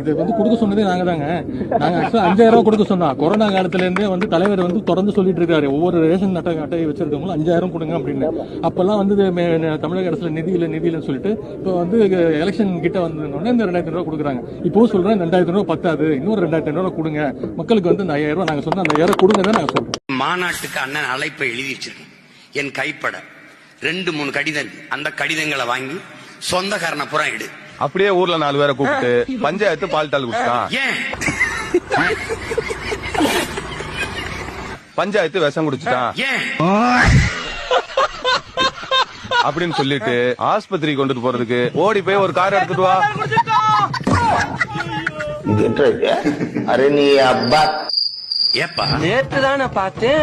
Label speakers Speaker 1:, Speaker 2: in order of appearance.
Speaker 1: இது வந்து கொடுக்க சொன்னதே நாங்க தாங்க. நாங்க ஆக்சுவலா அஞ்சாயிரம் ரூபாய் கொடுக்க சொன்னோம் கொரோனா காலத்துல இருந்தே வந்து தலைவர் வந்து தொடர்ந்து சொல்லிட்டு இருக்காரு. ஒவ்வொரு ரேஷன் அட்டை அட்டை வச்சிருக்கவங்களும் அஞ்சாயிரம் கொடுங்க அப்படின்னு. அப்பெல்லாம் வந்து தமிழக அரசுல நிதி இல்லை நிதி இல்லைன்னு சொல்லிட்டு இப்போ வந்து எலெக்ஷன் கிட்ட வந்தோடனே இந்த ரெண்டாயிரத்தி ரூபா கொடுக்குறாங்க. இப்போ சொல்றேன் ரெண்டாயிரத்தி ரூபாய் பத்தாது இன்னொரு ரெண்டாயிரத்தி ரூபா கொடுங்க. மக்களுக்கு வந்து இந்த ஐயாயிரம் ரூபா நாங்க சொன்ன அந்த ஐயாயிரம் கொடுங்க தான் நாங்க சொல்றோம்.
Speaker 2: மாநாட்டுக்கு அண்ணன் அழைப்பை எழுதி வச்சிருக்கேன். என் கைப்பட. ரெண்டு மூணு கடிதம் அந்த கடிதங்களை வாங்கி சொந்தக்காரனை புறம் எடு
Speaker 3: அப்படியே ஊர்ல நாலு பேரை கூப்பிட்டு பஞ்சாயத்து பால் தாள்
Speaker 2: குடிச்சிட்டான்
Speaker 3: பஞ்சாயத்து விஷம் குடிச்சிட்டான் அப்படின்னு சொல்லிட்டு ஆஸ்பத்திரி கொண்டுட்டு போறதுக்கு ஓடி போய் ஒரு கார் எடுத்துட்டு வா.
Speaker 4: அரே நீ
Speaker 2: அப்பா.
Speaker 5: நேற்று தானே பார்த்தேன்